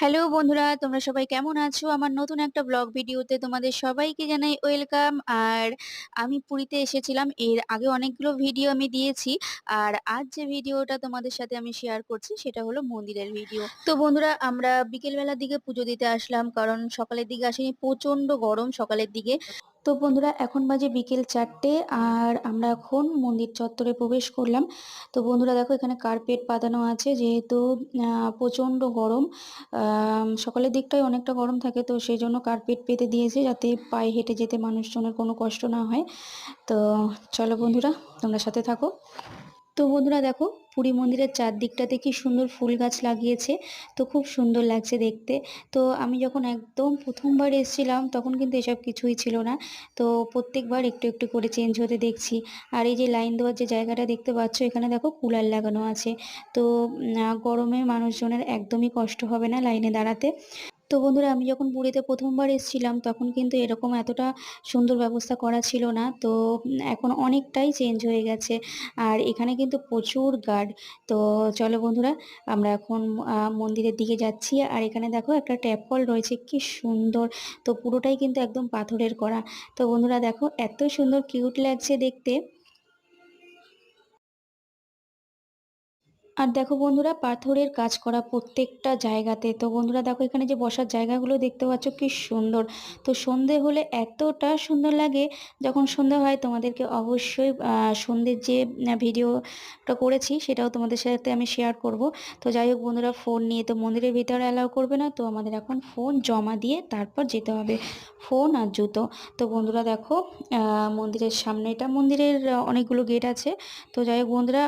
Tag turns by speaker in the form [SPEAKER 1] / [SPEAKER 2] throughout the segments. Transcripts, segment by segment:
[SPEAKER 1] Hello বন্ধুরা, তোমরা সবাই কেমন আছো? আমার নতুন একটা ব্লগ ভিডিওতে তোমাদের সবাইকে জানাই ওয়েলকাম। আর আমি পুরীতে এসেছিলাম, এর আগে অনেকগুলো ভিডিও আমি দিয়েছি। আর আজ যে ভিডিওটা তোমাদের সাথে আমি শেয়ার করছি, সেটা হলো মন্দিরের ভিডিও। তো বন্ধুরা, আমরা বিকেলবেলার দিকে পুজো দিতে আসলাম, কারণ সকালের দিকে আসেনি, প্রচণ্ড গরম সকালের দিকে। তো বন্ধুরা, এখন বাজে বিকেল চারটে আর আমরা এখন মন্দির চত্বরে প্রবেশ করলাম। তো বন্ধুরা, দেখো এখানে কার্পেট পাতানো আছে যেহেতু প্রচণ্ড গরম। সকালের দিকটাই অনেকটা গরম থাকে তো সেই জন্য কার্পেট পেতে দিয়েছে যাতে পায়ে হেঁটে যেতে মানুষজনের কোনো কষ্ট না হয়। তো চলো বন্ধুরা, তোমরা সাথে থাকো। তো বন্ধুরা দেখো, পুরী মন্দিরের চারদিকটাতে কি সুন্দর ফুল গাছ লাগিয়েছে, তো খুব সুন্দর লাগছে দেখতে। তো আমি যখন একদম প্রথমবার এসেছিলাম, তখন কিন্তু এসব কিছুই ছিল না। তো প্রত্যেকবার একটু একটু করে চেঞ্জ হতে দেখছি। আর এই যে লাইন দেওয়ার যে জায়গাটা দেখতে পাচ্ছ, এখানে দেখো কুলার লাগানো আছে। তো গরমে মানুষজনের একদমই কষ্ট হবে না লাইনে দাঁড়াতে। তো বন্ধুরা, আমি যখন পুরীতে প্রথমবার এসেছিলাম, তখন কিন্তু এরকম এতটা সুন্দর ব্যবস্থা করা ছিল না। তো এখন অনেকটাই চেঞ্জ হয়ে গেছে। আর এখানে কিন্তু প্রচুর গার্ড তো চলো বন্ধুরা, আমরা এখন মন্দিরের দিকে যাচ্ছি। আর এখানে দেখো একটা ট্যাপ কল রয়েছে, কি সুন্দর। তো পুরোটাই কিন্তু একদম পাথরের করা। তো বন্ধুরা, দেখো এত সুন্দর কিউট লাগছে দেখতে। আর দেখো বন্ধুরা, পাথরের কাজ করা প্রত্যেকটা জায়গাতে। তো বন্ধুরা, দেখো এখানে যে বসার জায়গাগুলো দেখতে পাচ্ছ, কি সুন্দর। তো সন্ধে হলে এতটা সুন্দর লাগে, যখন সন্ধে হয়, তোমাদেরকে অবশ্যই সন্ধ্যের যে ভিডিওটা করেছি, সেটাও তোমাদের সাথে আমি শেয়ার করব। তো যাই হোক বন্ধুরা ফোন নিয়ে তো মন্দিরের ভিতরে অ্যালাউ করবে না, তো আমাদের এখন ফোন জমা দিয়ে তারপর যেতে হবে ফোন আর জুতো। তো বন্ধুরা, দেখো মন্দিরের সামনে এটা মন্দিরের অনেকগুলো গেট আছে। তো যাই হোক বন্ধুরা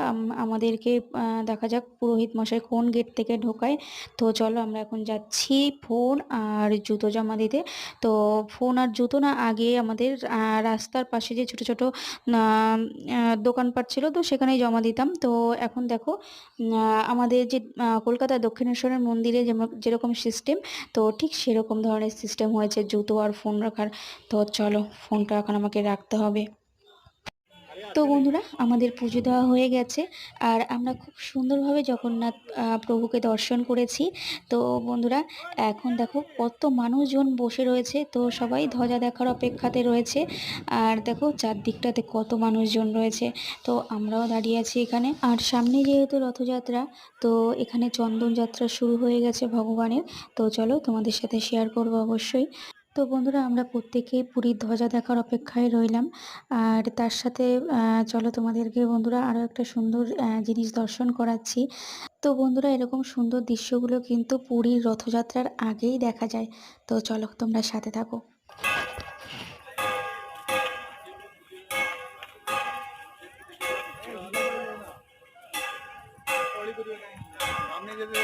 [SPEAKER 1] আমাদেরকে দেখ দেখা যাক, পুরোহিত মশাই কোন গেট থেকে ঢোকায়। তো চলো আমরা এখন যাচ্ছি ফোন আর জুতো জমা দিতে। তো ফোন আর জুতো না, আগে আমাদের রাস্তার পাশে যে ছোট ছোট দোকানপাট ছিল তো সেখানেই জমা দিতাম। তো এখন দেখো আমাদের যে কলকাতা দক্ষিণেশ্বরের মন্দিরে যেরকম সিস্টেম তো ঠিক সেরকম ধরনের সিস্টেম হয়েছে জুতো আর ফোন রাখার। তো চলো, ফোনটা এখন আমাকে রাখতে হবে। তো বন্ধুরা, আমাদের পুজো দেওয়া হয়ে গেছে। আর আমরা খুব সুন্দরভাবে জগন্নাথ প্রভুকে দর্শন করেছি। তো বন্ধুরা, এখন দেখো কত মানুষজন বসে রয়েছে। তো সবাই ধ্বজা দেখার অপেক্ষাতে রয়েছে। আর দেখো চারদিকটাতে কত মানুষজন রয়েছে। তো আমরাও দাঁড়িয়ে আছি এখানে। আর সামনে যেহেতু রথযাত্রা, তো এখানে চন্দন যাত্রা শুরু হয়ে গেছে ভগবানের। তো চলো তোমাদের সাথে শেয়ার করব অবশ্যই। তো বন্ধুরা আমরা প্রত্যেকেই পুরীর ধ্বজা দেখার অপেক্ষায় রইলাম আর তার সাথে চলো তোমাদেরকে বন্ধুরা আরও একটা সুন্দর জিনিস দর্শন করাচ্ছি তো বন্ধুরা এরকম সুন্দর দৃশ্যগুলো কিন্তু পুরীর রথযাত্রার আগেই দেখা যায় তো চলো তোমরা সাথে থাকো
[SPEAKER 2] আপনি যদি